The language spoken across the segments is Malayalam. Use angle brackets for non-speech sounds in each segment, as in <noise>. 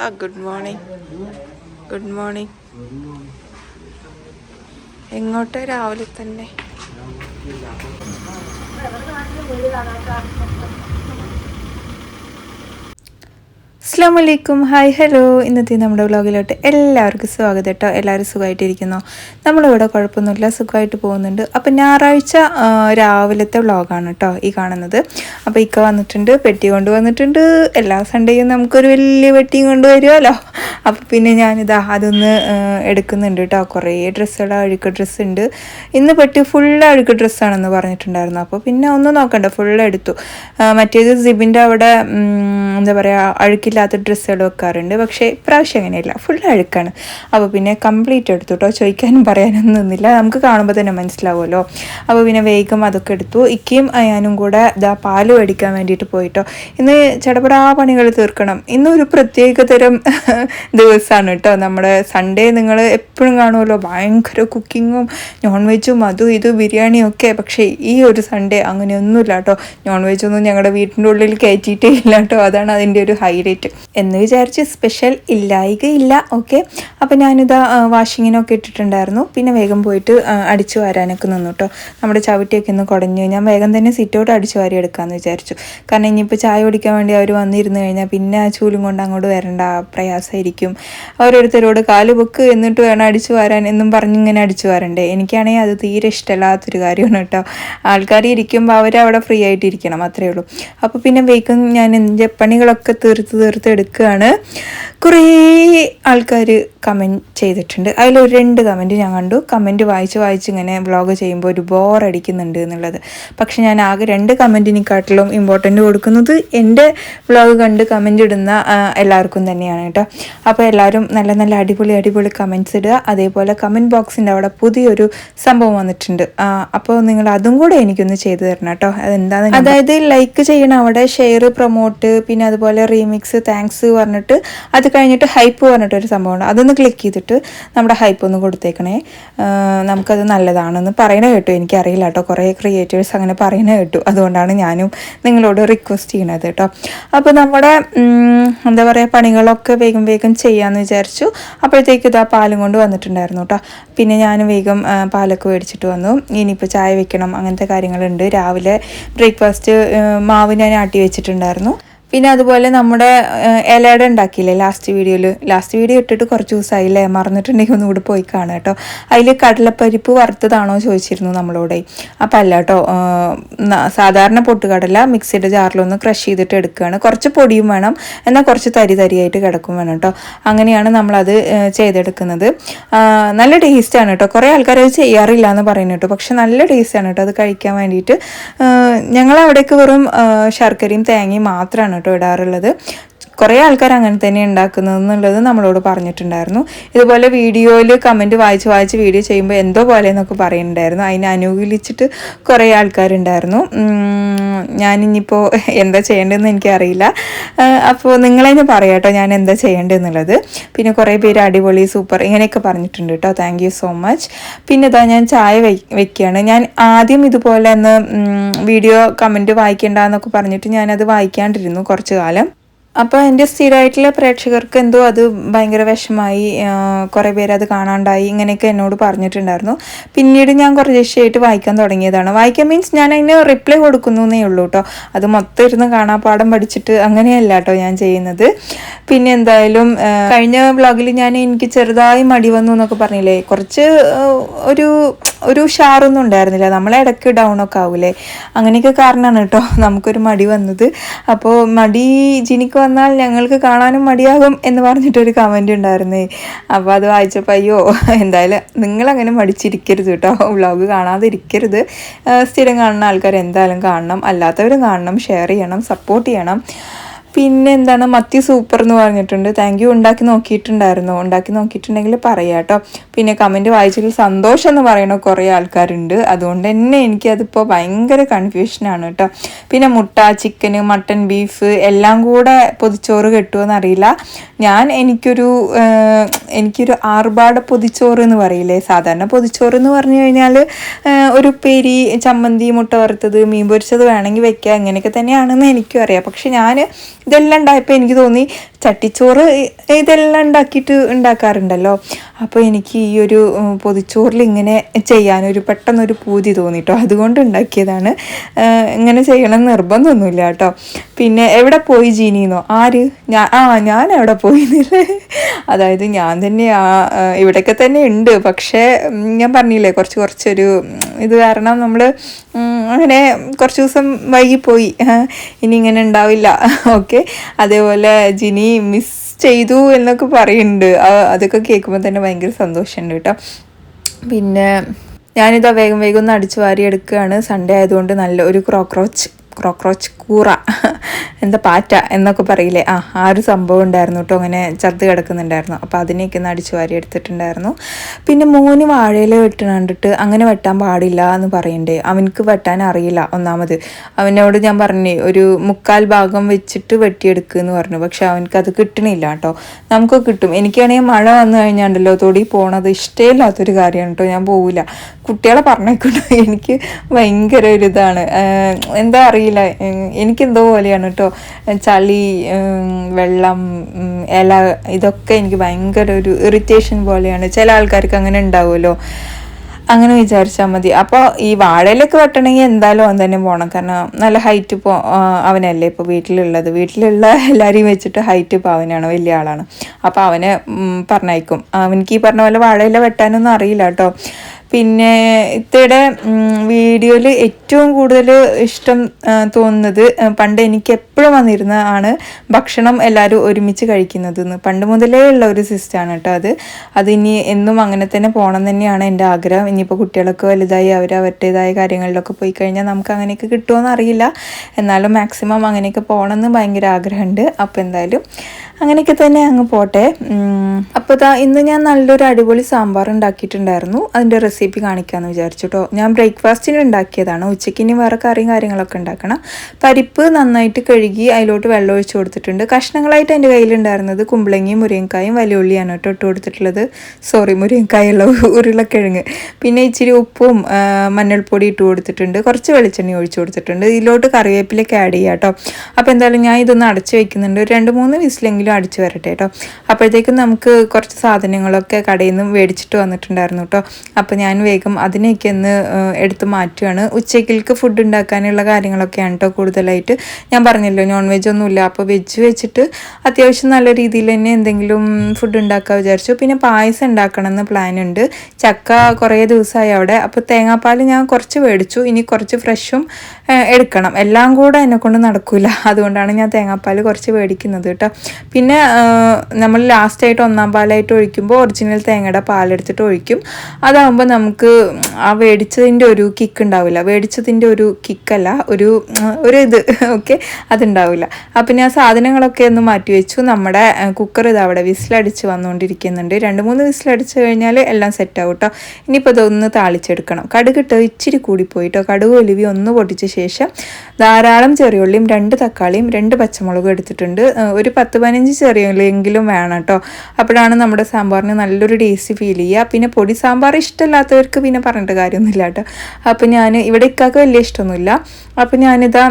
കക്ക ഗുഡ് മോർണിംഗ് ഗുഡ് മോർണിംഗ് എങ്ങോട്ട് രാവിലെ തന്നെ? അസ്സാം വലൈക്കും ഹായ് ഹലോ ഇന്നത്തെ നമ്മുടെ വ്ളോഗിലോട്ട് എല്ലാവർക്കും സ്വാഗതം കേട്ടോ. എല്ലാവരും സുഖമായിട്ടിരിക്കുന്നു. നമ്മളിവിടെ കുഴപ്പമൊന്നുമില്ല സുഖമായിട്ട് പോകുന്നുണ്ട്. അപ്പം ഞായറാഴ്ച രാവിലത്തെ വ്ളോഗാണ് കേട്ടോ ഈ കാണുന്നത്. അപ്പോൾ ഇക്ക വന്നിട്ടുണ്ട് പെട്ടി കൊണ്ടുവന്നിട്ടുണ്ട് എല്ലാ സൺഡേയും നമുക്കൊരു വലിയ പെട്ടിയും കൊണ്ടുവരുമല്ലോ അപ്പോൾ പിന്നെ ഞാനിതാ അതൊന്ന് എടുക്കുന്നുണ്ട് കേട്ടോ. കുറേ ഡ്രസ്സുകൾ അഴുക്ക് ഡ്രസ്സ് ഉണ്ട് ഇന്ന് പെട്ടി ഫുൾ അഴുക്ക് ഡ്രസ്സാണെന്ന് പറഞ്ഞിട്ടുണ്ടായിരുന്നു. അപ്പോൾ പിന്നെ ഒന്ന് നോക്കണ്ട ഫുൾ എടുത്തു. മറ്റേത് സിബിന്റെ അവിടെ എന്താ പറയുക അഴുക്കില്ലാത്ത ഡ്രസ്സുകൾ വെക്കാറുണ്ട്. പക്ഷേ ഇപ്രാവശ്യം അങ്ങനെയല്ല. ഫുൾ അഴുക്കാണ്. അപ്പോൾ പിന്നെ കംപ്ലീറ്റ് എടുത്തു കേട്ടോ ചോദിക്കാനും പറയാനൊന്നും നിന്നില്ല. നമുക്ക് കാണുമ്പോൾ തന്നെ മനസ്സിലാവുമല്ലോ. അപ്പോൾ പിന്നെ വേഗം അതൊക്കെ എടുത്തു. ഇക്കയും ഞാനും കൂടെ ഇതാ പാൽ മേടിക്കാൻ വേണ്ടിയിട്ട് പോയിട്ടോ. ഇന്ന് ചടപടാ പണികൾ തീർക്കണം. ഇന്നൊരു പ്രത്യേകതരം പ്രത്യേക തരം <laughs> ദിവസമാണ് കേട്ടോ നമ്മുടെ സൺഡേ നിങ്ങൾ എപ്പോഴും കാണുമല്ലോ. ഭയങ്കര കുക്കിങ്ങും നോൺ വെജും അതും ഇതും ബിരിയാണിയും ഒക്കെ. പക്ഷേ ഈ ഒരു സൺഡേ അങ്ങനെയൊന്നുമില്ല കേട്ടോ നോൺ വെജ് ഒന്നും ഞങ്ങളുടെ വീട്ടിന്റെ ഉള്ളിൽ കയറ്റിയിട്ടേ ഇല്ല കേട്ടോ അതാണ് അതിന്റെ ഒരു ഹൈലൈറ്റ് എന്ന് വിചാരിച്ച് സ്പെഷ്യൽ ഇല്ലായികയില്ല ഓക്കെ അപ്പം ഞാനിതാ വാഷിങ്ങിനൊക്കെ ഇട്ടിട്ടുണ്ടായിരുന്നു. പിന്നെ വേഗം പോയിട്ട് അടിച്ചു വാരാനൊക്കെ നിന്നു കേട്ടോ നമ്മുടെ ചവിട്ടിയൊക്കെ ഒന്ന് കുടഞ്ഞു ഞാൻ വേഗം തന്നെ സിറ്റൗട്ട് അടിച്ചു വാരി എടുക്കാമെന്ന് വിചാരിച്ചു. കാരണം ഇനിയിപ്പോൾ ചായ കുടിക്കാൻ വേണ്ടി അവർ വന്നിരുന്നു കഴിഞ്ഞാൽ പിന്നെ ആ ചൂലും കൊണ്ട് അങ്ങോട്ട് വരേണ്ട പ്രയാസമായിരിക്കും ഓരോരുത്തരോട് കാൽ ബുക്ക് എന്നിട്ട് വേണം അടിച്ചു വാരാൻ എന്നും പറഞ്ഞിങ്ങനെ അടിച്ചു വാരണ്ടേ? എനിക്കാണെങ്കിൽ അത് തീരെ ഇഷ്ടമല്ലാത്തൊരു കാര്യമാണ് കേട്ടോ ആൾക്കാർ ഇരിക്കുമ്പോൾ അവരവിടെ ഫ്രീ ആയിട്ടിരിക്കണം അത്രയേ അത്രേ ഉള്ളൂ. അപ്പോൾ പിന്നെ വേഗം ഞാൻ എന്റെ പണികളൊക്കെ തീർത്ത് തീർത്ത് എടുക്കുകയാണ് കുറേ ആൾക്കാർ കമന്റ് ചെയ്തിട്ടുണ്ട്. അതിലൊരു രണ്ട് കമന്റ് ഞാൻ കണ്ടു. കമന്റ് വായിച്ച് വായിച്ച് ഇങ്ങനെ വ്ളോഗ് ചെയ്യുമ്പോൾ ഒരു ബോർ അടിക്കുന്നുണ്ട് എന്നുള്ളത്. പക്ഷെ ഞാൻ ആകെ രണ്ട് കമന്റിനെക്കാട്ടിലും ഇമ്പോർട്ടന്റ് കൊടുക്കുന്നത് എന്റെ വ്ളോഗ് കണ്ട് കമന്റ് ഇടുന്ന എല്ലാവർക്കും തന്നെയാണ് കേട്ടോ. അപ്പോൾ എല്ലാവരും നല്ല നല്ല അടിപൊളി അടിപൊളി കമന്റ്സ് ഇടുക. അതേപോലെ കമന്റ് ബോക്സിന്റെ അവിടെ പുതിയൊരു സംഭവം വന്നിട്ടുണ്ട്. അപ്പോൾ നിങ്ങൾ അതും കൂടെ എനിക്കൊന്ന് ചെയ്തു തരണം കേട്ടോ. അതെന്താണെന്ന് അതായത് ലൈക്ക് ചെയ്യണം. അവിടെ ഷെയർ പ്രൊമോട്ട് പിന്നെ അതുപോലെ റീമിക്സ് താങ്ക്സ് പറഞ്ഞിട്ട് അത് കഴിഞ്ഞിട്ട് ഹൈപ്പ് പറഞ്ഞിട്ടൊരു സംഭവമുണ്ട്. അതൊന്ന് ക്ലിക്ക് ചെയ്തിട്ട് നമ്മുടെ ഹൈപ്പ് ഒന്ന് കൊടുത്തേക്കണേ. നമുക്കത് നല്ലതാണെന്ന് പറയണ കേട്ടു. എനിക്കറിയില്ല കേട്ടോ. കുറേ ക്രിയേറ്റേഴ്സ് അങ്ങനെ പറയണ കേട്ടു. അതുകൊണ്ടാണ് ഞാനും നിങ്ങളോട് റിക്വസ്റ്റ് ചെയ്യണത് കേട്ടോ. അപ്പോൾ നമ്മുടെ എന്താ പറയുക പണികളൊക്കെ വേഗം വേഗം ചെയ്യാമെന്ന് വിചാരിച്ചു. അപ്പോഴത്തേക്ക് ഇതാ പാലും കൊണ്ട് വന്നിട്ടുണ്ടായിരുന്നു കേട്ടോ. പിന്നെ ഞാൻ വേഗം പാലൊക്കെ മേടിച്ചിട്ട് വന്നു. ഇനിയിപ്പോൾ ചായ വെക്കണം അങ്ങനത്തെ കാര്യങ്ങളുണ്ട്. രാവിലെ ബ്രേക്ക്ഫാസ്റ്റ് മാവ് ഞാൻ ആട്ടി വെച്ചിട്ടുണ്ടായിരുന്നു. പിന്നെ അതുപോലെ നമ്മുടെ ഇലയുടെ ഉണ്ടാക്കിയില്ലേ ലാസ്റ്റ് വീഡിയോയിൽ ലാസ്റ്റ് വീഡിയോ ഇട്ടിട്ട് കുറച്ച് ദിവസമായില്ലേ മറന്നിട്ടുണ്ടെങ്കിൽ ഒന്നും കൂടി പോയി കാണാം കേട്ടോ. അതിൽ കടലപ്പരിപ്പ് വറുത്തതാണോ ചോദിച്ചിരുന്നു നമ്മളോട്. അപ്പം അല്ല കേട്ടോ സാധാരണ പൊട്ടുകടല മിക്സിയുടെ ജാറിലൊന്ന് ക്രഷ് ചെയ്തിട്ട് എടുക്കുകയാണ്. കുറച്ച് പൊടിയും വേണം. എന്നാൽ കുറച്ച് തരി തരിയായിട്ട് കിടക്കും വേണം കേട്ടോ. അങ്ങനെയാണ് നമ്മളത് ചെയ്തെടുക്കുന്നത്. നല്ല ടേസ്റ്റാണ് കേട്ടോ. കുറേ ആൾക്കാർ അത് ചെയ്യാറില്ല എന്ന് പറയുന്നു കേട്ടോ. പക്ഷെ നല്ല ടേസ്റ്റാണ് കേട്ടോ. അത് കഴിക്കാൻ വേണ്ടിയിട്ട്. ഞങ്ങൾ അവിടേക്ക് വെറും ശർക്കരയും തേങ്ങയും മാത്രമാണ് കേട്ടോ ഇടാറുള്ളത്. കുറേ ആൾക്കാർ അങ്ങനെ തന്നെ ഉണ്ടാക്കുന്നത് എന്നുള്ളത് നമ്മളോട് പറഞ്ഞിട്ടുണ്ടായിരുന്നു. ഇതുപോലെ വീഡിയോയിൽ കമന്റ് വായിച്ച് വായിച്ച് വീഡിയോ ചെയ്യുമ്പോൾ എന്തോ പോലെ എന്നൊക്കെ പറയുന്നുണ്ടായിരുന്നു. അതിനെ അനുകൂലിച്ചിട്ട് കുറേ ആൾക്കാരുണ്ടായിരുന്നു. ഞാനിപ്പോൾ എന്താ ചെയ്യേണ്ടതെന്ന് എനിക്കറിയില്ല. അപ്പോൾ നിങ്ങളെന്നെ പറയാം കേട്ടോ ഞാൻ എന്താ ചെയ്യേണ്ടതെന്നുള്ളത്. പിന്നെ കുറേ പേര് അടിപൊളി സൂപ്പർ ഇങ്ങനെയൊക്കെ പറഞ്ഞിട്ടുണ്ട് കേട്ടോ. താങ്ക് യു സോ മച്ച് പിന്നെ ഇതാ ഞാൻ ചായ വെക്കുകയാണ് ഞാൻ ആദ്യം ഇതുപോലെ ഒന്ന് വീഡിയോ കമന്റ് വായിക്കേണ്ടെന്നൊക്കെ പറഞ്ഞിട്ട് ഞാനത് വായിക്കാണ്ടിരുന്നു കുറച്ച് കാലം. അപ്പോൾ എന്റെ സ്ഥിരമായിട്ടുള്ള പ്രേക്ഷകർക്ക് എന്തോ അത് ഭയങ്കര വിഷമായി കുറേ പേര് അത് കാണാണ്ടായി ഇങ്ങനെയൊക്കെ എന്നോട് പറഞ്ഞിട്ടുണ്ടായിരുന്നു. പിന്നീട് ഞാൻ ദിവസമായിട്ട് വായിക്കാൻ തുടങ്ങിയതാണ്. വായിക്കാൻ മീൻസ് ഞാൻ അതിന് റിപ്ലൈ കൊടുക്കുന്നു എന്നേ ഉള്ളൂ കേട്ടോ അത് മൊത്തം ഇരുന്ന് കാണാപ്പാടം പഠിച്ചിട്ട് അങ്ങനെയല്ല കേട്ടോ ഞാൻ ചെയ്യുന്നത്. പിന്നെ എന്തായാലും കഴിഞ്ഞ വ്ളോഗിൽ ഞാൻ എനിക്ക് ചെറുതായി മടി വന്നു എന്നൊക്കെ പറഞ്ഞില്ലേ? കുറച്ച് ഒരു ഒരു ഉഷാറൊന്നും ഉണ്ടായിരുന്നില്ല. നമ്മളെ ഇടയ്ക്ക് ഡൗൺ ഒക്കെ ആവൂലേ? അങ്ങനെയൊക്കെ കാരണമാണ് കേട്ടോ. നമുക്കൊരു മടി വന്നത്. അപ്പോൾ മടി ജിനിക്ക് വന്നാൽ ഞങ്ങൾക്ക് കാണാനും മടിയാകും എന്ന് പറഞ്ഞിട്ടൊരു കമന്റ് ഉണ്ടായിരുന്നേ. അപ്പോൾ അത് വായിച്ചപ്പോൾ അയ്യോ എന്തായാലും നിങ്ങളങ്ങനെ മടിച്ചിരിക്കരുത് കേട്ടോ. വ്ളോഗ് കാണാതിരിക്കരുത്. സ്ഥിരം കാണുന്ന ആൾക്കാർ എന്തായാലും കാണണം. അല്ലാത്തവരും കാണണം. ഷെയർ ചെയ്യണം. സപ്പോർട്ട് ചെയ്യണം. പിന്നെ എന്താണ് മത്തി സൂപ്പർ എന്ന് പറഞ്ഞിട്ടുണ്ട്. താങ്ക് യു ഉണ്ടാക്കി നോക്കിയിട്ടുണ്ടായിരുന്നു. ഉണ്ടാക്കി നോക്കിയിട്ടുണ്ടെങ്കിൽ പറയാം കേട്ടോ. പിന്നെ കമന്റ് വായിച്ചിട്ട് സന്തോഷം എന്ന് പറയുന്ന കുറേ ആൾക്കാരുണ്ട്. അതുകൊണ്ട് തന്നെ എനിക്കതിപ്പോൾ ഭയങ്കര കൺഫ്യൂഷനാണ് കേട്ടോ. പിന്നെ മുട്ട ചിക്കന് മട്ടൻ ബീഫ് എല്ലാം കൂടെ പൊതിച്ചോറ് കിട്ടുമെന്ന് അറിയില്ല. ഞാൻ എനിക്കൊരു എനിക്കൊരു ആർഭാട പൊതിച്ചോറ് എന്ന് പറയില്ലേ? സാധാരണ പൊതിച്ചോറ് എന്ന് പറഞ്ഞു കഴിഞ്ഞാൽ ഒരു പെരി ചമ്മന്തി മുട്ട വറുത്തത് മീൻ പൊരിച്ചത് വേണമെങ്കിൽ വെക്കുക. അങ്ങനെയൊക്കെ തന്നെയാണെന്ന് എനിക്കും അറിയാം. പക്ഷെ ഞാൻ ഇതെല്ലാം ഉണ്ടായപ്പോൾ എനിക്ക് തോന്നി ചട്ടിച്ചോറ് ഇതെല്ലാം ഉണ്ടാക്കിയിട്ട് ഉണ്ടാക്കാറുണ്ടല്ലോ. അപ്പോൾ എനിക്ക് ഈ ഒരു പൊതിച്ചോറിൽ ഇങ്ങനെ ചെയ്യാനൊരു പെട്ടെന്നൊരു പൂതി തോന്നിട്ടോ. അതുകൊണ്ട് ഉണ്ടാക്കിയതാണ്. ഇങ്ങനെ ചെയ്യണം നിർബന്ധമൊന്നുമില്ല കേട്ടോ. പിന്നെ എവിടെ പോയി ജീനിന്നോ? ആര്? ഞാൻ ആ ഞാൻ എവിടെ പോയി എന്നില്ലേ അതായത് ഞാൻ തന്നെ ആ ഇവിടെയൊക്കെ തന്നെ ഉണ്ട്. പക്ഷേ ഞാൻ പറഞ്ഞില്ലേ കുറച്ച് കുറച്ചൊരു ഇത് കാരണം നമ്മൾ അങ്ങനെ കുറച്ച് ദിവസം വൈകിപ്പോയി. ഇനി ഇങ്ങനെ ഉണ്ടാവില്ല. ഓക്കെ. അതേപോലെ ജിനി മിസ് ചെയ്തു എന്നൊക്കെ പറയുന്നുണ്ട്. അതൊക്കെ കേൾക്കുമ്പോൾ തന്നെ ഭയങ്കര സന്തോഷമുണ്ട് കേട്ടോ. പിന്നെ ഞാനിതാ വേഗം വേഗം ഒന്ന് അടിച്ചു വാരി എടുക്കുകയാണ് സൺഡേ ആയതുകൊണ്ട് നല്ല ഒരു ക്രോക്രോച്ച് ക്രോക്രോച്ച് കൂറ. എന്താ പാറ്റ എന്നൊക്കെ പറയില്ലേ? ആ ആ ഒരു സംഭവം ഉണ്ടായിരുന്നു കേട്ടോ അങ്ങനെ ചത്ത് കിടക്കുന്നുണ്ടായിരുന്നു. അപ്പോൾ അതിനെയൊക്കെ ഒന്ന് അടിച്ചു വാരി എടുത്തിട്ടുണ്ടായിരുന്നു. പിന്നെ മോന് വാഴയില വെട്ടണ കണ്ടിട്ട് അങ്ങനെ വെട്ടാൻ പാടില്ല എന്ന് പറയണ്ടേ? അവനക്ക് വെട്ടാൻ അറിയില്ല ഒന്നാമത്. അവനോട് ഞാൻ പറഞ്ഞേ ഒരു മുക്കാൽ ഭാഗം വെച്ചിട്ട് വെട്ടിയെടുക്കുക എന്ന് പറഞ്ഞു. പക്ഷെ അവനക്ക് അത് കിട്ടണില്ല കേട്ടോ നമുക്ക് കിട്ടും. എനിക്കാണെങ്കിൽ മഴ വന്നു കഴിഞ്ഞാണ്ടല്ലോ തൊടി പോണത്. ഇഷ്ടമില്ലാത്തൊരു കാര്യമാണ് കേട്ടോ ഞാൻ പോവില്ല കുട്ടികളെ പറഞ്ഞേക്കൊണ്ട് <laughs> എനിക്ക് ഭയങ്കര ഒരു ഇതാണ്. എന്താ അറിയില്ല. എനിക്ക് എനിക്കെന്തോ പോലെയാണ് കേട്ടോ. ചളി വെള്ളം ഇല ഇതൊക്കെ എനിക്ക് ഭയങ്കര ഒരു ഇറിറ്റേഷൻ പോലെയാണ്. ചില ആൾക്കാർക്ക് അങ്ങനെ ഉണ്ടാവുമല്ലോ. അങ്ങനെ വിചാരിച്ചാൽ മതി. അപ്പോൾ ഈ വാഴയിലൊക്കെ വെട്ടണമെങ്കിൽ എന്തായാലും അവൻ തന്നെ പോകണം കാരണം നല്ല ഹൈറ്റ് പോ അവനല്ലേ ഇപ്പോൾ വീട്ടിലുള്ളത്. വീട്ടിലുള്ള എല്ലാവരെയും വെച്ചിട്ട് ഹൈറ്റ് ഇപ്പോൾ അവനാണ് വലിയ ആളാണ്. അപ്പോൾ അവനെ പറഞ്ഞയക്കും. അവനിക്ക് ഈ പറഞ്ഞ പോലെ വാഴയില വെട്ടാനൊന്നും അറിയില്ല കേട്ടോ. പിന്നെ ഇത്തയുടെ വീഡിയോയിൽ ഏറ്റവും കൂടുതൽ ഇഷ്ടം തോന്നുന്നത് പണ്ട് എനിക്ക് എപ്പോഴും വന്നിരുന്ന ആണ് ഭക്ഷണം എല്ലാവരും ഒരുമിച്ച് കഴിക്കുന്നത് പണ്ട് മുതലേ ഉള്ള ഒരു സിസ്റ്റമാണ് കേട്ടോ അത്. അതിനി എന്നും അങ്ങനെ തന്നെ പോകണം തന്നെയാണ് എന്റെ ആഗ്രഹം. ഇനിയിപ്പോൾ കുട്ടികളൊക്കെ വലുതായി അവർ അവരുടേതായ കാര്യങ്ങളിലൊക്കെ പോയി കഴിഞ്ഞാൽ നമുക്ക് അങ്ങനെയൊക്കെ കിട്ടുമോ എന്നറിയില്ല എന്നാലും മാക്സിമം അങ്ങനെയൊക്കെ പോകണമെന്ന് ഭയങ്കര ആഗ്രഹമുണ്ട് അപ്പോൾ എന്തായാലും അങ്ങനെയൊക്കെ തന്നെ അങ്ങ് പോട്ടെ. അപ്പോൾ താ ഇന്ന് ഞാൻ നല്ലൊരു അടിപൊളി സാമ്പാർ ഉണ്ടാക്കിയിട്ടുണ്ടായിരുന്നു. അതിന്റെ റെസിപ്പി കാണിക്കാമെന്ന് വിചാരിച്ചു കേട്ടോ ഞാൻ ബ്രേക്ക്ഫാസ്റ്റിന് ഉണ്ടാക്കിയതാണ്. ഉച്ചയ്ക്ക് ഇനി വേറെ കറിയും കാര്യങ്ങളൊക്കെ ഉണ്ടാക്കണം. പരിപ്പ് നന്നായിട്ട് കഴുകി അതിലോട്ട് വെള്ളം ഒഴിച്ചു കൊടുത്തിട്ടുണ്ട്. കഷ്ണങ്ങളായിട്ട് എന്റെ കയ്യിലുണ്ടായിരുന്നത് കുമ്പളങ്ങി മുരിങ്ങക്കായും വലിയ ഉള്ളിയാണ് കേട്ടോ ഇട്ട് കൊടുത്തിട്ടുള്ളത്. സോറി മുരിങ്ങക്കായുള്ള ഉരുളക്കിഴങ്ങ്. പിന്നെ ഇച്ചിരി ഉപ്പും മഞ്ഞൾപ്പൊടി ഇട്ട് കൊടുത്തിട്ടുണ്ട്. കുറച്ച് വെളിച്ചെണ്ണ ഒഴിച്ചു കൊടുത്തിട്ടുണ്ട്. ഇതിലോട്ട് കറിവേപ്പിലേക്ക് ആഡ് ചെയ്യാം കേട്ടോ അപ്പോൾ എന്തായാലും ഞാൻ ഇതൊന്ന് അടച്ചു വയ്ക്കുന്നുണ്ട് രണ്ട് മൂന്ന് വിസിലെങ്കിലും എങ്കിലും അടിച്ചു വരട്ടെ കേട്ടോ. അപ്പോഴത്തേക്കും നമുക്ക് കുറച്ച് സാധനങ്ങളൊക്കെ കടയിൽ നിന്ന് മേടിച്ചിട്ട് വന്നിട്ടുണ്ടായിരുന്നു കേട്ടോ. അപ്പോൾ ഞാൻ വേഗം അതിനെയൊക്കെ ഒന്ന് എടുത്ത് മാറ്റുകയാണ് ഉച്ചയ്ക്കിലേക്ക് ഫുഡ് ഉണ്ടാക്കാനുള്ള കാര്യങ്ങളൊക്കെയാണ് കേട്ടോ കൂടുതലായിട്ട് ഞാൻ പറഞ്ഞല്ലോ നോൺ വെജ് ഒന്നുമില്ല. അപ്പോൾ വെജ് വെച്ചിട്ട് അത്യാവശ്യം നല്ല രീതിയിൽ തന്നെ എന്തെങ്കിലും ഫുഡ് ഉണ്ടാക്കാൻ വിചാരിച്ചു. പിന്നെ പായസം ഉണ്ടാക്കണമെന്ന് പ്ലാൻ ഉണ്ട്. ചക്ക കുറേ ദിവസമായി അവിടെ. അപ്പോൾ തേങ്ങാപ്പാൽ ഞാൻ കുറച്ച് മേടിച്ചു. ഇനി കുറച്ച് ഫ്രഷും എടുക്കണം. എല്ലാം കൂടെ എന്നെ കൊണ്ട് നടക്കില്ല അതുകൊണ്ടാണ് ഞാൻ തേങ്ങാപ്പാൽ കുറച്ച് മേടിക്കുന്നത് കേട്ടോ. പിന്നെ നമ്മൾ ലാസ്റ്റായിട്ട് ഒന്നാം പാലായിട്ട് ഒഴിക്കുമ്പോൾ ഒറിജിനൽ തേങ്ങയുടെ പാലെടുത്തിട്ട് ഒഴിക്കും. അതാകുമ്പോൾ നമുക്ക് ആ വേടിച്ചതിന്റെ ഒരു കിക്ക് ഉണ്ടാവില്ല. വേടിച്ചതിന്റെ ഒരു കിക്കല്ല ഒരു ഒരു ഇത് <laughs> ഓക്കെ അതുണ്ടാവില്ല. അപ്പം ഞാൻ സാധനങ്ങളൊക്കെ ഒന്ന് മാറ്റി വെച്ചു. നമ്മുടെ കുക്കർ ഇത് അവിടെ വിസിലടിച്ച് വന്നുകൊണ്ടിരിക്കുന്നുണ്ട്. രണ്ട് മൂന്ന് വിസിലടിച്ച് കഴിഞ്ഞാൽ എല്ലാം സെറ്റ് ആവും കേട്ടോ ഇനിയിപ്പോൾ ഇതൊന്ന് താളിച്ചെടുക്കണം. കടുകിട്ട് ഇച്ചിരി കൂടി പോയിട്ടോ. കടുക് ഒലിവി ഒന്ന് പൊട്ടിച്ച ശേഷം ധാരാളം ചെറിയുള്ളിയും രണ്ട് തക്കാളിയും രണ്ട് പച്ചമുളകും എടുത്തിട്ടുണ്ട്. ഒരു പത്ത് പതിനഞ്ച് ചെറിയുള്ളെങ്കിലും വേണം കേട്ടോ. അപ്പോഴാണ് നമ്മുടെ സാമ്പാറിന് നല്ലൊരു ടേസ്റ്റ് ഫീൽ ചെയ്യുക. പിന്നെ പൊടി സാമ്പാർ ഇഷ്ടമല്ലാത്തവർക്ക് പിന്നെ പറഞ്ഞിട്ട് കാര്യമൊന്നുമില്ല കേട്ടോ. അപ്പോൾ ഞാൻ ഇവിടെ ഇക്കാക്ക് വലിയ ഇഷ്ടമൊന്നുമില്ല. അപ്പോൾ ഞാനിതാ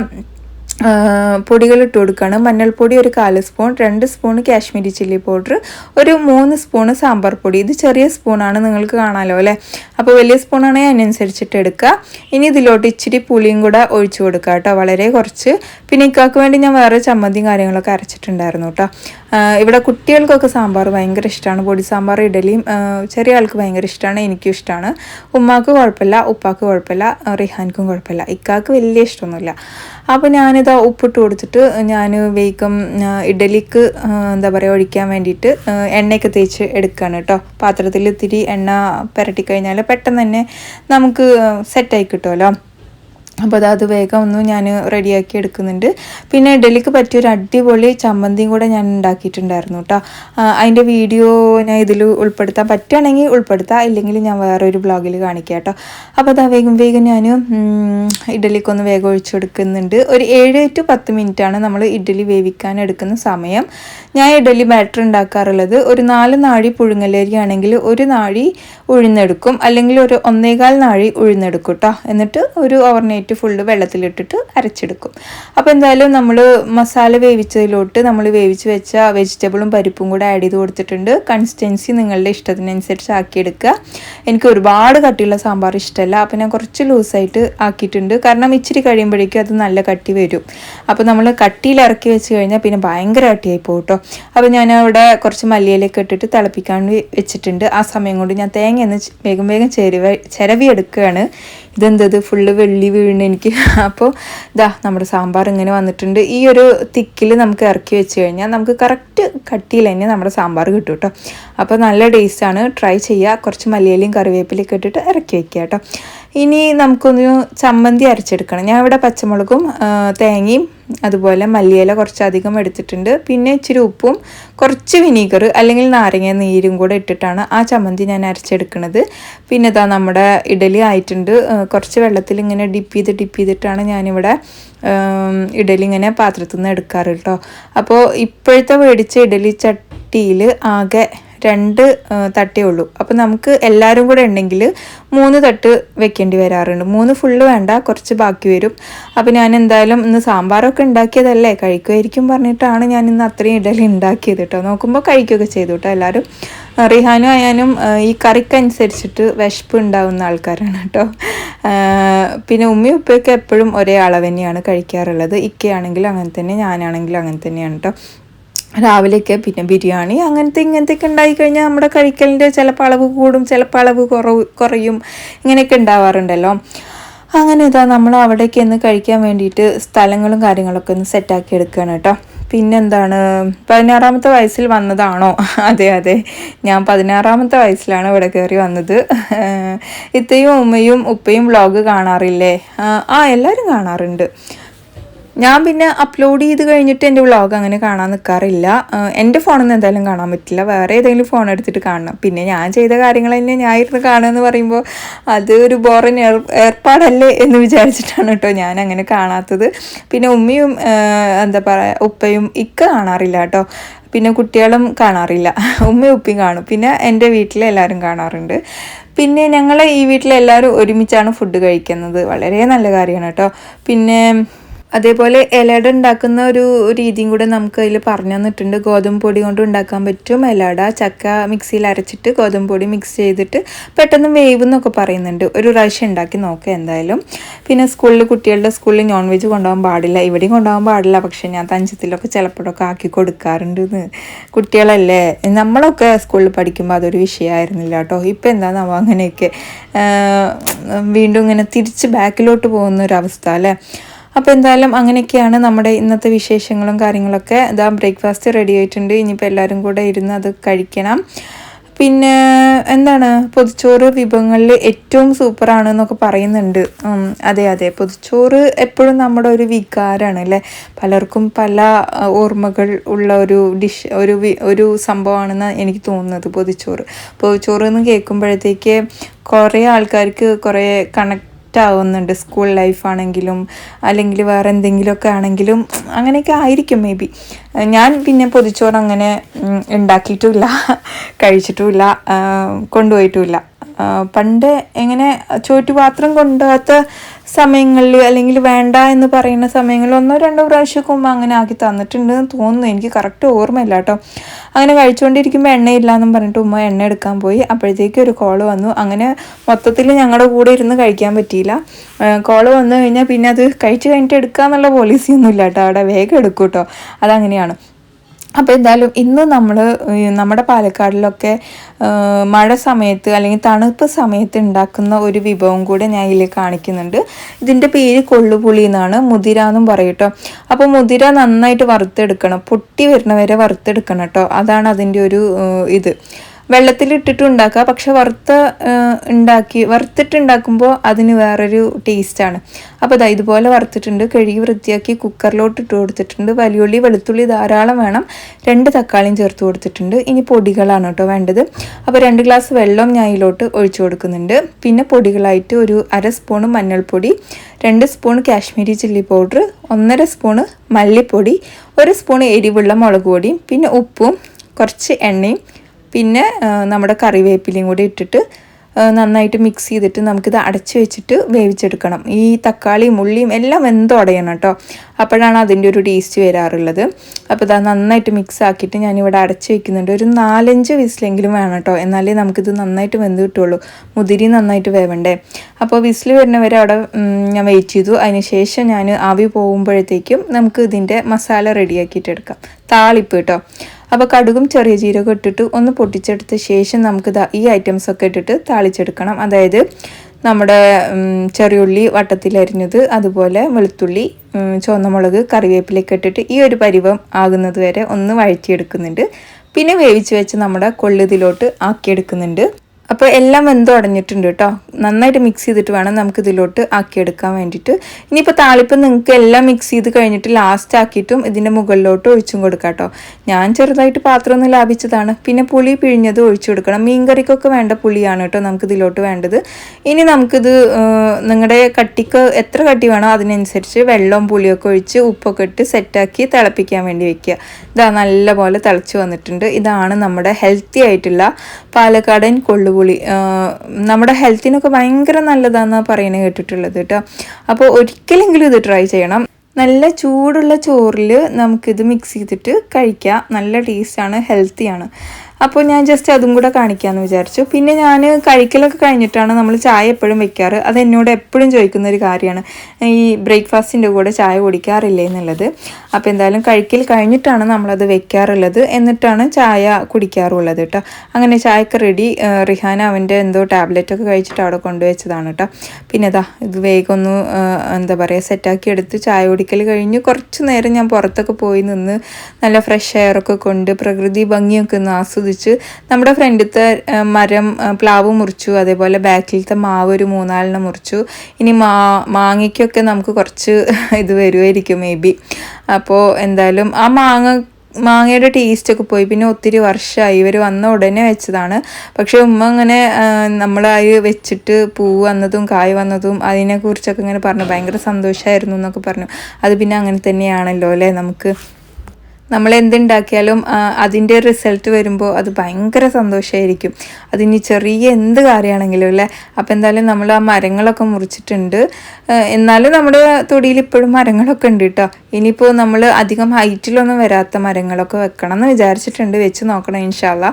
പൊടികൾ ഇട്ട് കൊടുക്കുകയാണ് മഞ്ഞൾപ്പൊടി ഒരു കാൽ സ്പൂൺ രണ്ട് സ്പൂൺ കാശ്മീരി ചില്ലി പൗഡർ ഒരു മൂന്ന് സ്പൂണ് സാമ്പാർ പൊടി. ഇത് ചെറിയ സ്പൂണാണ് നിങ്ങൾക്ക് കാണാമല്ലോ അല്ലേ? അപ്പോൾ വലിയ സ്പൂണാണെങ്കിൽ അതിനനുസരിച്ചിട്ട് എടുക്കുക. ഇനി ഇതിലോട്ട് ഇച്ചിരി പുളിയും കൂടെ ഒഴിച്ചു കൊടുക്കുക കേട്ടോ വളരെ കുറച്ച്. പിന്നെ ഇക്കാക്ക് വേണ്ടി ഞാൻ വേറെ ചമ്മന്തിയും കാര്യങ്ങളൊക്കെ അരച്ചിട്ടുണ്ടായിരുന്നു കേട്ടോ. ഇവിടെ കുട്ടികൾക്കൊക്കെ സാമ്പാർ ഭയങ്കര ഇഷ്ടമാണ്. പൊടി സാമ്പാർ ഇഡലിയും ചെറിയ ആൾക്ക് ഭയങ്കര ഇഷ്ടമാണ് എനിക്കും ഇഷ്ടമാണ്. ഉമ്മാക്ക് കുഴപ്പമില്ല ഉപ്പാക്ക് കുഴപ്പമില്ല റിഹാൻക്കും കുഴപ്പമില്ല. ഇക്കാക്ക് വലിയ ഇഷ്ടമൊന്നുമില്ല. അപ്പോൾ ഞാനിത് ഉപ്പിട്ട് കൊടുത്തിട്ട് ഞാൻ വേഗം ഇഡലിക്ക് എന്താ പറയുക ഒഴിക്കാൻ വേണ്ടിയിട്ട് എണ്ണയൊക്കെ തേച്ച് എടുക്കുകയാണ് കേട്ടോ. പാത്രത്തിൽ ഇത്തിരി എണ്ണ പുരട്ടി കഴിഞ്ഞാൽ പെട്ടെന്ന് തന്നെ നമുക്ക് സെറ്റായി കിട്ടുമല്ലോ അപ്പോൾ അത് വേഗം ഒന്ന് ഞാൻ റെഡിയാക്കി എടുക്കുന്നുണ്ട്. പിന്നെ ഇഡലിക്ക് പറ്റിയൊരു അടിപൊളി ചമ്മന്തിയും കൂടെ ഞാൻ ഉണ്ടാക്കിയിട്ടുണ്ടായിരുന്നു കേട്ടോ അതിന്റെ വീഡിയോ ഞാൻ ഇതിൽ ഉൾപ്പെടുത്താൻ പറ്റുകയാണെങ്കിൽ ഉൾപ്പെടുത്താം. ഇല്ലെങ്കിൽ ഞാൻ വേറൊരു ബ്ലോഗിൽ കാണിക്കാം കേട്ടോ അപ്പോൾ അതാ വേഗം വേഗം ഞാൻ ഇഡലിക്കൊന്ന് വേഗം ഒഴിച്ചു കൊടുക്കുന്നുണ്ട്. ഒരു ഏഴ് ടു പത്ത് മിനിറ്റാണ് നമ്മൾ ഇഡലി വേവിക്കാൻ എടുക്കുന്ന സമയം. ഞാൻ ഇഡലി ബാറ്റർ ഉണ്ടാക്കാറുള്ളത് ഒരു നാല് നാഴി പുഴുങ്ങലേരിയാണെങ്കിൽ ഒരു നാഴി ഉഴുന്നെടുക്കും. അല്ലെങ്കിൽ ഒരു ഒന്നേകാൽ നാഴി ഉഴുന്നെടുക്കും കേട്ടോ എന്നിട്ട് ഒരു ഓവർനൈറ്റ് നൈറ്റ് ഫുള്ള് വെള്ളത്തിലിട്ടിട്ട് അരച്ചെടുക്കും. അപ്പോൾ എന്തായാലും നമ്മൾ മസാല വേവിച്ചതിലോട്ട് നമ്മൾ വേവിച്ച് വെച്ച വെജിറ്റബിളും പരിപ്പും കൂടെ ആഡ് ചെയ്ത് കൊടുത്തിട്ടുണ്ട്. കൺസിസ്റ്റൻസി നിങ്ങളുടെ ഇഷ്ടത്തിനനുസരിച്ച് ആക്കിയെടുക്കുക. എനിക്ക് ഒരുപാട് കട്ടിയുള്ള സാമ്പാർ ഇഷ്ടമല്ല. അപ്പോൾ ഞാൻ കുറച്ച് ലൂസായിട്ട് ആക്കിയിട്ടുണ്ട്. കാരണം ഇച്ചിരി കഴിയുമ്പോഴേക്കും അത് നല്ല കട്ടി വരും. അപ്പോൾ നമ്മൾ കട്ടിയിൽ ഇറക്കി വെച്ച് കഴിഞ്ഞാൽ പിന്നെ ഭയങ്കര കട്ടിയായി പോകും കേട്ടോ അപ്പോൾ ഞാൻ അവിടെ കുറച്ച് മല്ലിയിലേക്ക് ഇട്ടിട്ട് തിളപ്പിക്കാൻ വെച്ചിട്ടുണ്ട്. ആ സമയം കൊണ്ട് ഞാൻ തേങ്ങയെന്ന് വേഗം വേഗം ചെരുവ ചിരവി എടുക്കുകയാണ് ഇതെന്തത്? ഫുള്ള് വെള്ളി വീണ് എനിക്ക്. <laughs> അപ്പോൾ ഇതാ നമ്മുടെ സാമ്പാർ ഇങ്ങനെ വന്നിട്ടുണ്ട്. ഈ ഒരു തിക്കിൽ നമുക്ക് ഇറക്കി വെച്ച് കഴിഞ്ഞാൽ നമുക്ക് കറക്റ്റ് കട്ടിയിൽ തന്നെ നമ്മുടെ സാമ്പാർ കിട്ടും കേട്ടോ അപ്പോൾ നല്ല ടേസ്റ്റാണ് ട്രൈ ചെയ്യുക കുറച്ച് മല്ലിയിലയും കറിവേപ്പിലൊക്കെ ഇട്ടിട്ട് ഇറക്കി വെക്കുക കേട്ടോ ഇനി നമുക്കൊന്ന് ചമ്മന്തി അരച്ചെടുക്കണം. ഞാൻ ഇവിടെ പച്ചമുളകും തേങ്ങയും അതുപോലെ മല്ലിയില കുറച്ചധികം എടുത്തിട്ടുണ്ട്. പിന്നെ ഇച്ചിരി ഉപ്പും കുറച്ച് വിനീഗർ അല്ലെങ്കിൽ നാരങ്ങ നീരും കൂടെ ഇട്ടിട്ടാണ് ആ ചമ്മന്തി ഞാൻ അരച്ചെടുക്കുന്നത്. പിന്നെ ഇതാ നമ്മുടെ ഇഡലി ആയിട്ടുണ്ട്. കുറച്ച് വെള്ളത്തിൽ ഇങ്ങനെ ഡിപ്പ് ചെയ്ത് ഡിപ്പ് ചെയ്തിട്ടാണ് ഞാനിവിടെ ഇഡലി ഇങ്ങനെ പാത്രത്തിൽ നിന്ന് എടുക്കാറ് കേട്ടോ. അപ്പോൾ ഇപ്പോഴത്തെ മേടിച്ച ഇഡലി ചട്ടിയിൽ ആകെ രണ്ട് തട്ടേ ഉള്ളൂ. അപ്പോൾ നമുക്ക് എല്ലാവരും കൂടെ ഉണ്ടെങ്കിൽ മൂന്ന് തട്ട് വെക്കേണ്ടി വരാറുണ്ട്. മൂന്ന് ഫുള്ള് വേണ്ട കുറച്ച് ബാക്കി വരും. അപ്പോൾ ഞാൻ എന്തായാലും ഇന്ന് സാമ്പാറൊക്കെ ഉണ്ടാക്കിയതല്ലേ? കഴിക്കുമായിരിക്കും പറഞ്ഞിട്ടാണ് ഞാൻ ഇന്ന് അത്രയും ഇഡലി ഉണ്ടാക്കിയത് കേട്ടോ നോക്കുമ്പോൾ കഴിക്കുകയൊക്കെ ചെയ്തു കേട്ടോ എല്ലാവരും റിഹാനും ആയാലും ഈ കറിക്കനുസരിച്ചിട്ട് വിശപ്പ് ഉണ്ടാവുന്ന ആൾക്കാരാണ് കേട്ടോ പിന്നെ ഉമ്മയും ഉപ്പയൊക്കെ എപ്പോഴും ഒരേ അളവ് തന്നെയാണ് കഴിക്കാറുള്ളത്. ഇക്കയാണെങ്കിലും അങ്ങനെ തന്നെ ഞാനാണെങ്കിലും അങ്ങനെ തന്നെയാണ് കേട്ടോ രാവിലെയൊക്കെ പിന്നെ ബിരിയാണി അങ്ങനത്തെ ഇങ്ങനത്തെയൊക്കെ ഉണ്ടായി കഴിഞ്ഞാൽ നമ്മുടെ കഴിക്കലിന്റെ ചിലപ്പോൾ അളവ് കൂടും ചിലപ്പോൾ അളവ് കുറവ് കുറയും ഇങ്ങനെയൊക്കെ ഉണ്ടാവാറുണ്ടല്ലോ. അങ്ങനെ ഇതാ നമ്മൾ അവിടേക്ക് ഒന്ന് കഴിക്കാൻ വേണ്ടിയിട്ട് സ്ഥലങ്ങളും കാര്യങ്ങളൊക്കെ ഒന്ന് സെറ്റാക്കി എടുക്കുകയാണ് കേട്ടോ. പിന്നെന്താണ് പതിനാറാമത്തെ വയസ്സിൽ വന്നതാണോ? <laughs> അതെ അതെ. ഞാൻ പതിനാറാമത്തെ വയസ്സിലാണ് ഇവിടെ കയറി വന്നത്. ഇത്തയും ഉമ്മയും ഉപ്പയും വ്ളോഗ് കാണാറില്ലേ? ആ എല്ലാവരും കാണാറുണ്ട്. ഞാൻ പിന്നെ അപ്ലോഡ് ചെയ്ത് കഴിഞ്ഞിട്ട് എന്റെ വ്ളോഗ് അങ്ങനെ കാണാൻ നിൽക്കാറില്ല എന്റെ ഫോണിൽ നിന്ന് എന്തായാലും കാണാൻ പറ്റില്ല. വേറെ ഏതെങ്കിലും ഫോൺ എടുത്തിട്ട് കാണണം. പിന്നെ ഞാൻ ചെയ്ത കാര്യങ്ങൾ തന്നെ ഞാൻ ഇരുന്ന് കാണുക എന്ന് പറയുമ്പോൾ അത് ഒരു ബോറൻ ഏർപ്പാടല്ലേ എന്ന് വിചാരിച്ചിട്ടാണ് കേട്ടോ ഞാൻ അങ്ങനെ കാണാത്തത്. പിന്നെ ഉമ്മയും എന്താ പറയുക ഉപ്പയും ഇക്ക കാണാറില്ല കേട്ടോ. പിന്നെ കുട്ടികളും കാണാറില്ല. ഉമ്മയും ഉപ്പയും കാണും. പിന്നെ എന്റെ വീട്ടിലെ എല്ലാവരും കാണാറുണ്ട്. പിന്നെ ഞങ്ങൾ ഈ വീട്ടിലെല്ലാവരും ഒരുമിച്ചാണ് ഫുഡ് കഴിക്കുന്നത്. വളരെ നല്ല കാര്യമാണ് കേട്ടോ. പിന്നെ അതേപോലെ ഇലട ഉണ്ടാക്കുന്ന ഒരു രീതിയും കൂടെ നമുക്ക് അതിൽ പറഞ്ഞു തന്നിട്ടുണ്ട്. ഗോതമ്പ് പൊടി കൊണ്ട് ഉണ്ടാക്കാൻ പറ്റും. ഇലട ചക്ക മിക്സിയിൽ അരച്ചിട്ട് ഗോതമ്പ് പൊടി മിക്സ് ചെയ്തിട്ട് പെട്ടെന്ന് വേവ് എന്നൊക്കെ പറയുന്നുണ്ട്. ഒരു പ്രാവശ്യം ഉണ്ടാക്കി നോക്കാം എന്തായാലും. പിന്നെ സ്കൂളിൽ കുട്ടികളുടെ സ്കൂളിൽ നോൺ വെജ് കൊണ്ടുപോകാൻ പാടില്ല. ഇവിടെയും കൊണ്ടുപോകാൻ പാടില്ല. പക്ഷെ ഞാൻ തഞ്ചത്തിലൊക്കെ ചിലപ്പോഴൊക്കെ ആക്കി കൊടുക്കാറുണ്ട് കുട്ടികളല്ലേ? നമ്മളൊക്കെ സ്കൂളിൽ പഠിക്കുമ്പോൾ അതൊരു വിഷയമായിരുന്നില്ല കേട്ടോ. ഇപ്പം എന്താണെന്നാവോ അങ്ങനെയൊക്കെ. വീണ്ടും ഇങ്ങനെ തിരിച്ച് ബാക്കിലോട്ട് പോകുന്ന ഒരു അവസ്ഥ അല്ലേ? അപ്പോൾ എന്തായാലും അങ്ങനെയൊക്കെയാണ് നമ്മുടെ ഇന്നത്തെ വിശേഷങ്ങളും കാര്യങ്ങളൊക്കെ. ഇതാ ബ്രേക്ക്ഫാസ്റ്റ് റെഡി ആയിട്ടുണ്ട്. ഇനിയിപ്പോൾ എല്ലാവരും കൂടെ ഇരുന്ന് അത് കഴിക്കണം. പിന്നെ എന്താണ്? പൊതിച്ചോറ് വിഭവങ്ങളിൽ ഏറ്റവും സൂപ്പറാണ് എന്നൊക്കെ പറയുന്നുണ്ട്. അതെ അതെ. പൊതിച്ചോറ് എപ്പോഴും നമ്മുടെ ഒരു വികാരമാണ് അല്ലേ? പലർക്കും പല ഓർമ്മകൾ ഉള്ള ഒരു ഡിഷ് ഒരു ഒരു സംഭവമാണെന്ന് എനിക്ക് തോന്നുന്നത് പൊതിച്ചോറ്. പൊതിച്ചോറ് എന്ന് കേൾക്കുമ്പോഴത്തേക്ക് കുറേ ആൾക്കാർക്ക് കുറേ കണക്ട് ആവുന്നുണ്ട് സ്കൂൾ ലൈഫാണെങ്കിലും അല്ലെങ്കിൽ വേറെ എന്തെങ്കിലുമൊക്കെ ആണെങ്കിലും അങ്ങനെയൊക്കെ ആയിരിക്കും മേ ബി ഞാൻ പിന്നെ പൊതിച്ചോറ് അങ്ങനെ ഉണ്ടാക്കിയിട്ടുമില്ല കഴിച്ചിട്ടുമില്ല കൊണ്ടുപോയിട്ടുമില്ല. പണ്ട് എങ്ങനെ ചോറ്റുപാത്രം കൊണ്ടുപോകാത്ത സമയങ്ങളിൽ അല്ലെങ്കിൽ വേണ്ട എന്ന് പറയുന്ന സമയങ്ങളിൽ ഒന്നോ രണ്ടോ പ്രാവശ്യമൊക്കെ ഉമ്മ അങ്ങനെ ആക്കി തന്നിട്ടുണ്ട് എന്ന് തോന്നുന്നു. എനിക്ക് കറക്റ്റ് ഓർമ്മയില്ല കേട്ടോ. അങ്ങനെ കഴിച്ചുകൊണ്ടിരിക്കുമ്പോൾ എണ്ണയില്ല എന്നും പറഞ്ഞിട്ട് ഉമ്മ എണ്ണ എടുക്കാൻ പോയി. അപ്പോഴത്തേക്ക് ഒരു കോൾ വന്നു. അങ്ങനെ മൊത്തത്തിൽ ഞങ്ങളുടെ കൂടെ ഇരുന്ന് കഴിക്കാൻ പറ്റിയില്ല. കോൾ വന്നു കഴിഞ്ഞാൽ പിന്നെ അത് കഴിച്ച് കഴിഞ്ഞിട്ട് എടുക്കുക എന്നുള്ള പോളിസി ഒന്നും ഇല്ല കേട്ടോ. അവിടെ വേഗം എടുക്കും കേട്ടോ. അതങ്ങനെയാണ്. അപ്പോൾ എന്തായാലും ഇന്ന് നമ്മൾ നമ്മുടെ പാലക്കാടിലൊക്കെ മഴ സമയത്ത് അല്ലെങ്കിൽ തണുപ്പ് സമയത്ത് ഉണ്ടാക്കുന്ന ഒരു വിഭവം കൂടെ ഞാൻ ഇതിൽ കാണിക്കുന്നുണ്ട്. ഇതിന്റെ പേര് കൊള്ളുപുളി എന്നാണ്. മുതിര എന്നും പറയും കേട്ടോ അപ്പോൾ മുതിര നന്നായിട്ട് വറുത്തെടുക്കണം. പൊട്ടി വരുന്ന വരെ വറുത്തെടുക്കണം കേട്ടോ അതാണ് അതിന്റെ ഒരു ഇത്. വെള്ളത്തിലിട്ടിട്ട് ഉണ്ടാക്കുക. പക്ഷെ വറുത്ത ഉണ്ടാക്കി വറുത്തിട്ടുണ്ടാക്കുമ്പോൾ അതിന് വേറൊരു ടേസ്റ്റാണ് അപ്പോൾ ഇതാ ഇതുപോലെ വറുത്തിട്ടുണ്ട്. കഴുകി വൃത്തിയാക്കി കുക്കറിലോട്ട് ഇട്ട് കൊടുത്തിട്ടുണ്ട്. വലിയുള്ളി വെളുത്തുള്ളി ധാരാളം വേണം. രണ്ട് തക്കാളിയും ചേർത്ത് കൊടുത്തിട്ടുണ്ട്. ഇനി പൊടികളാണ് കേട്ടോ വേണ്ടത്. അപ്പോൾ രണ്ട് ഗ്ലാസ് വെള്ളം ഞാൻ ഇതിലോട്ട് ഒഴിച്ചു കൊടുക്കുന്നുണ്ട്. പിന്നെ പൊടികളായിട്ട് ഒരു അര സ്പൂൺ മഞ്ഞൾപ്പൊടി രണ്ട് സ്പൂൺ കാശ്മീരി ചില്ലി പൗഡർ ഒന്നര സ്പൂണ് മല്ലിപ്പൊടി ഒരു സ്പൂൺ എരിവുള്ള മുളക് പൊടിയും പിന്നെ ഉപ്പും കുറച്ച് എണ്ണയും പിന്നെ നമ്മുടെ കറിവേപ്പിലയും കൂടി ഇട്ടിട്ട് നന്നായിട്ട് മിക്സ് ചെയ്തിട്ട് നമുക്കിത് അടച്ചു വെച്ചിട്ട് വേവിച്ചെടുക്കണം. ഈ തക്കാളിയും ഉള്ളിയും എല്ലാം വെന്തോടയണം കേട്ടോ അപ്പോഴാണ് അതിന്റെ ഒരു ടേസ്റ്റ് വരാറുള്ളത്. അപ്പോൾ ഇതാ നന്നായിട്ട് മിക്സ് ആക്കിയിട്ട് ഞാനിവിടെ അടച്ചു വെക്കുന്നുണ്ട്. ഒരു നാലഞ്ച് വിസിലെങ്കിലും വേണം കേട്ടോ എന്നാലേ നമുക്കിത് നന്നായിട്ട് വെന്ത് കിട്ടുള്ളൂ. മുതിരി നന്നായിട്ട് വേവണ്ടേ. അപ്പോൾ വിസിൽ വരുന്നവരെ അവിടെ ഞാൻ വെയിറ്റ് ചെയ്തു. അതിന് ശേഷം ഞാൻ ആവി പോകുമ്പോഴത്തേക്കും നമുക്ക് ഇതിന്റെ മസാല റെഡിയാക്കിയിട്ട് എടുക്കാം. താളിപ്പ് കേട്ടോ അപ്പോൾ കടുകും ചെറിയ ജീരകം ഇട്ടിട്ട് ഒന്ന് പൊട്ടിച്ചെടുത്ത ശേഷം നമുക്ക് ഈ ഐറ്റംസ് ഒക്കെ ഇട്ടിട്ട് താളിച്ചെടുക്കണം. അതായത് നമ്മുടെ ചെറിയുള്ളി വട്ടത്തിലരിഞ്ഞത് അതുപോലെ വെളുത്തുള്ളി ചുവന്ന ചുവന്നമുളക് കറിവേപ്പിലൊക്കെ ഇട്ടിട്ട് ഈ ഒരു പരിവം ആകുന്നത് വരെ ഒന്ന് വഴറ്റിയെടുക്കുന്നുണ്ട്. പിന്നെ വേവിച്ച് വെച്ച് നമ്മുടെ കൊള്ളിതിലോട്ട് ആക്കിയെടുക്കുന്നുണ്ട്. അപ്പോൾ എല്ലാം വെന്ത് അടഞ്ഞിട്ടുണ്ട് കേട്ടോ. നന്നായിട്ട് മിക്സ് ചെയ്തിട്ട് വേണം നമുക്ക് ഇതിലോട്ട് ആക്കിയെടുക്കാൻ വേണ്ടിയിട്ട്. ഇനിയിപ്പോൾ താളിപ്പ് നിങ്ങൾക്ക് എല്ലാം മിക്സ് ചെയ്ത് കഴിഞ്ഞിട്ട് ലാസ്റ്റ് ആക്കിയിട്ടും ഇതിന്റെ മുകളിലോട്ട് ഒഴിച്ചും കൊടുക്കാം കേട്ടോ. ഞാൻ ചെറുതായിട്ട് പാത്രം ഒന്ന് ലാഭിച്ചതാണ്. പിന്നെ പുളി പിഴിഞ്ഞത് ഒഴിച്ചു കൊടുക്കണം. മീൻകറിക്കൊക്കെ വേണ്ട പുളിയാണ് കേട്ടോ നമുക്ക് ഇതിലോട്ട് വേണ്ടത്. ഇനി നമുക്കിത് നിങ്ങളുടെ കട്ടിക്ക് എത്ര കട്ടി വേണോ അതിനനുസരിച്ച് വെള്ളവും പുളിയൊക്കെ ഒഴിച്ച് ഉപ്പൊക്കെ ഇട്ട് സെറ്റാക്കി തിളപ്പിക്കാൻ വേണ്ടി വെക്കുക. ഇതാ നല്ലപോലെ തിളച്ച് വന്നിട്ടുണ്ട്. ഇതാണ് നമ്മുടെ ഹെൽത്തി ആയിട്ടുള്ള പാലക്കാടൻ കൊള്ളുപുളി. നമ്മുടെ ഹെൽത്തിനൊക്കെ ഭയങ്കര നല്ലതാണെന്നാണ് പറയുന്നത് കേട്ടിട്ടുള്ളത് കേട്ടോ. അപ്പോൾ ഒരിക്കലെങ്കിലും ഇത് ട്രൈ ചെയ്യണം. നല്ല ചൂടുള്ള ചോറിൽ നമുക്കിത് മിക്സ് ചെയ്തിട്ട് കഴിക്കാം. നല്ല ടേസ്റ്റാണ് ഹെൽത്തിയാണ് അപ്പോൾ ഞാൻ ജസ്റ്റ് അതും കൂടെ കാണിക്കാമെന്ന് വിചാരിച്ചു. പിന്നെ ഞാൻ കഴിക്കലൊക്കെ കഴിഞ്ഞിട്ടാണ് നമ്മൾ ചായ എപ്പോഴും വെക്കാറ്. അത് എന്നോട് എപ്പോഴും ചോദിക്കുന്ന ഒരു കാര്യമാണ്. ഈ ബ്രേക്ക്ഫാസ്റ്റിന്റെ കൂടെ ചായ കുടിക്കാറില്ലേ എന്നുള്ളത്. അപ്പോൾ എന്തായാലും കഴിക്കൽ കഴിഞ്ഞിട്ടാണ് നമ്മളത് വെക്കാറുള്ളത്. എന്നിട്ടാണ് ചായ കുടിക്കാറുള്ളത് കേട്ടോ അങ്ങനെ ചായക്ക് റെഡി റിഹാന അവന്റെ എന്തോ ടാബ്ലറ്റൊക്കെ കഴിച്ചിട്ട് അവിടെ കൊണ്ടുവച്ചതാണ് കേട്ടോ പിന്നെ ഇതാ ഇത് വേഗം ഒന്ന് എന്താ പറയുക സെറ്റാക്കി എടുത്ത് ചായ കുടിക്കൽ കഴിഞ്ഞ് കുറച്ച് നേരം ഞാൻ പുറത്തൊക്കെ പോയി നിന്ന് നല്ല ഫ്രഷ് എയറൊക്കെ കൊണ്ട് പ്രകൃതി ഭംഗിയൊക്കെ ഒന്ന് നമ്മുടെ ഫ്രണ്ടിലത്തെ മരം പ്ലാവ് മുറിച്ചു അതേപോലെ ബാക്കിലത്തെ മാവ് ഒരു മൂന്നാലെണ്ണം മുറിച്ചു. ഇനി മാ മാങ്ങയ്ക്കൊക്കെ നമുക്ക് കുറച്ച് <laughs> ഇത് വരുമായിരിക്കും മേ ബി അപ്പോൾ എന്തായാലും ആ മാങ്ങ മാങ്ങയുടെ ടേസ്റ്റൊക്കെ പോയി. പിന്നെ ഒത്തിരി വർഷമായി. ഇവർ വന്ന ഉടനെ വെച്ചതാണ്. പക്ഷേ ഉമ്മ അങ്ങനെ നമ്മളായി വെച്ചിട്ട് പൂ വന്നതും കായ് വന്നതും അതിനെക്കുറിച്ചൊക്കെ ഇങ്ങനെ പറഞ്ഞു. ഭയങ്കര സന്തോഷമായിരുന്നു എന്നൊക്കെ പറഞ്ഞു. അത് പിന്നെ അങ്ങനെ തന്നെയാണല്ലോ അല്ലേ? നമുക്ക് നമ്മൾ എന്തുണ്ടാക്കിയാലും അതിന്റെ റിസൾട്ട് വരുമ്പോൾ അത് ഭയങ്കര സന്തോഷമായിരിക്കും അതിനി ചെറിയ എന്ത് കാര്യമാണെങ്കിലും അല്ലേ? അപ്പോൾ എന്തായാലും നമ്മൾ ആ മരങ്ങളൊക്കെ മുറിച്ചിട്ടുണ്ട്. എന്നാലും നമ്മുടെ തൊടിയിൽ ഇപ്പോഴും മരങ്ങളൊക്കെ ഉണ്ട് കേട്ടോ ഇനിയിപ്പോൾ നമ്മൾ അധികം ഹൈറ്റിലൊന്നും വരാത്ത മരങ്ങളൊക്കെ വെക്കണം എന്ന് വിചാരിച്ചിട്ടുണ്ട്. വെച്ച് നോക്കണം ഇൻഷാല്ല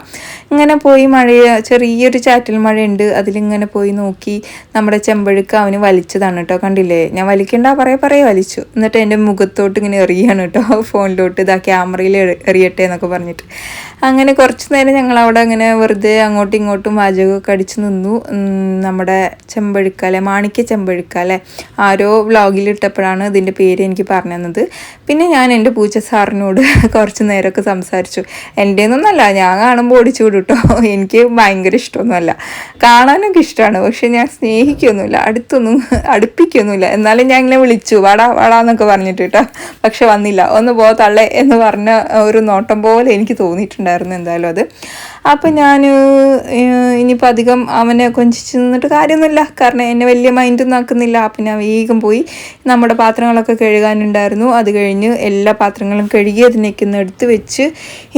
ഇങ്ങനെ പോയി മഴ ചെറിയൊരു ചാറ്റൽ മഴ ഉണ്ട് അതിലിങ്ങനെ പോയി നോക്കി നമ്മുടെ ചെമ്പഴുക്ക് അവന് വലിച്ചതാണ് കേട്ടോ കണ്ടില്ലേ? ഞാൻ വലിക്കണ്ട പറയാ പറയാ വലിച്ചു. എന്നിട്ട് എന്റെ മുഖത്തോട്ട് ഇങ്ങനെ എറിയാണ് കേട്ടോ <laughs> ഫോണിലോട്ട് ഇതാ ക്യാമറയിൽ എറിയട്ടെ എന്നൊക്കെ പറഞ്ഞിട്ട്. അങ്ങനെ കുറച്ച് നേരം ഞങ്ങൾ അവിടെ അങ്ങനെ വെറുതെ അങ്ങോട്ടും ഇങ്ങോട്ടും വാചകമൊക്കെ അടിച്ച് നിന്നു. നമ്മുടെ ചെമ്പഴുക്കാലെ മാണിക്യ ചെമ്പഴുക്ക ആരോ വ്ളോഗിൽ ഇട്ടപ്പോഴാണ് ഇതിന്റെ പേര് എനിക്ക് പറഞ്ഞു തന്നത്. പിന്നെ ഞാൻ എന്റെ പൂച്ച സാറിനോട് <laughs> കുറച്ച് നേരമൊക്കെ സംസാരിച്ചു. എന്റെ ഒന്നല്ല ഞാൻ കാണുമ്പോൾ ഓടിച്ചു വിടുട്ടോ എനിക്ക് ഭയങ്കര ഇഷ്ടമൊന്നുമല്ല. കാണാനൊക്കെ ഇഷ്ടമാണ് പക്ഷെ ഞാൻ സ്നേഹിക്കൊന്നുമില്ല. അടുത്തൊന്നും <laughs> അടുപ്പിക്കൊന്നുമില്ല. എന്നാലും ഞാൻ ഇങ്ങനെ വിളിച്ചു വാടാ വാടാ എന്നൊക്കെ പറഞ്ഞിട്ട് കേട്ടോ പക്ഷെ വന്നില്ല. ഒന്ന് പോ തള്ളേ എന്ന് പറഞ്ഞ ഒരു നോട്ടം പോലെ എനിക്ക് തോന്നിയിട്ടുണ്ടായിരുന്നു എന്തായാലും അത്. അപ്പം ഞാൻ ഇനിയിപ്പോൾ അധികം അവനെ കൊഞ്ചിച്ച് നിന്നിട്ട് കാര്യമൊന്നുമില്ല. കാരണം എന്നെ വലിയ മൈൻഡൊന്നും ആക്കുന്നില്ല. അപ്പം ഞാൻ വേഗം പോയി നമ്മുടെ പാത്രങ്ങളൊക്കെ കഴുകാനുണ്ടായിരുന്നു. അത് കഴിഞ്ഞ് എല്ലാ പാത്രങ്ങളും കഴുകി അതിനേക്ക് ഒന്ന് എടുത്ത് വെച്ച്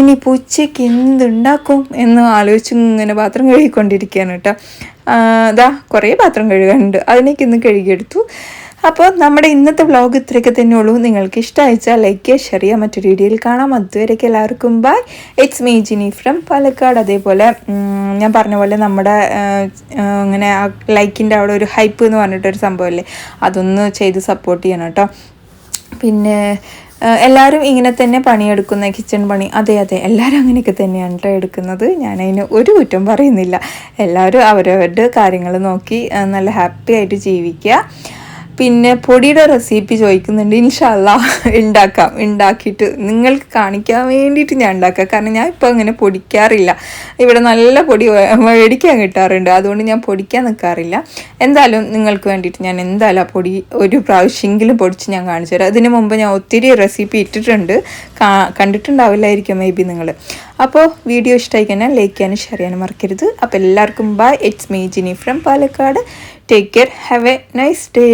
ഇനിയിപ്പോൾ ഉച്ചയ്ക്ക് എന്തുണ്ടാക്കും എന്ന് ആലോചിച്ച് ഇങ്ങനെ പാത്രം കഴുകിക്കൊണ്ടിരിക്കുകയാണ് കേട്ടോ. ഇതാ കുറേ പാത്രം കഴുകാനുണ്ട്. അതിനേക്ക് ഇന്ന് കഴുകിയെടുത്തു. അപ്പോൾ നമ്മുടെ ഇന്നത്തെ വ്ളോഗ് ഇത്രയൊക്കെ തന്നെ ഉള്ളൂ. നിങ്ങൾക്ക് ഇഷ്ടമായിച്ചാൽ ലൈക്ക് ചെയ്യുക ഷെയർ ചെയ്യുക. മറ്റൊരു വീഡിയോയിൽ കാണാം. അതുവരെയൊക്കെ എല്ലാവർക്കും bye it's me Jini from Palakkad. അതേപോലെ ഞാൻ പറഞ്ഞ പോലെ നമ്മുടെ ഇങ്ങനെ ലൈക്കിന്റെ അവിടെ ഒരു ഹൈപ്പ് എന്ന് പറഞ്ഞിട്ടൊരു സംഭവമല്ലേ? അതൊന്ന് ചെയ്ത് സപ്പോർട്ട് ചെയ്യണം കേട്ടോ. പിന്നെ എല്ലാവരും ഇങ്ങനെ തന്നെ പണിയെടുക്കുന്ന കിച്ചൺ പണി. അതെ അതെ എല്ലാവരും അങ്ങനെയൊക്കെ തന്നെയാണ് കേട്ടോ എടുക്കുന്നത്. ഞാനതിന് ഒരു കുറ്റം പറയുന്നില്ല. എല്ലാവരും അവരവരുടെ കാര്യങ്ങൾ നോക്കി നല്ല ഹാപ്പി ആയിട്ട് ജീവിക്കുക. പിന്നെ പൊടിയുടെ റെസിപ്പി ചോദിക്കുന്നുണ്ട്. ഇൻഷല്ല ഉണ്ടാക്കാം ഉണ്ടാക്കിയിട്ട് നിങ്ങൾക്ക് കാണിക്കാൻ വേണ്ടിയിട്ട് ഞാൻ ഉണ്ടാക്കാം കാരണം ഞാൻ ഇപ്പോൾ അങ്ങനെ പൊടിക്കാറില്ല. ഇവിടെ നല്ല പൊടി മേടിക്കാൻ കിട്ടാറുണ്ട്. അതുകൊണ്ട് ഞാൻ പൊടിക്കാൻ നിൽക്കാറില്ല എന്തായാലും നിങ്ങൾക്ക് വേണ്ടിയിട്ട് ഞാൻ എന്തായാലും ആ പൊടി ഒരു പ്രാവശ്യമെങ്കിലും പൊടിച്ച് ഞാൻ കാണിച്ചു തരാം. അതിന് മുമ്പ് ഞാൻ ഒത്തിരി റെസിപ്പി ഇട്ടിട്ടുണ്ട്. കണ്ടിട്ടുണ്ടാവില്ലായിരിക്കും മേ ബി നിങ്ങൾ അപ്പോൾ വീഡിയോ ഇഷ്ടമായി കഴിഞ്ഞാൽ ലൈക്ക് ചെയ്യാനും ഷെയർ ചെയ്യാനും മറക്കരുത്. അപ്പോൾ എല്ലാവർക്കും bye it's me Jini from Palakkad. Take care have a nice day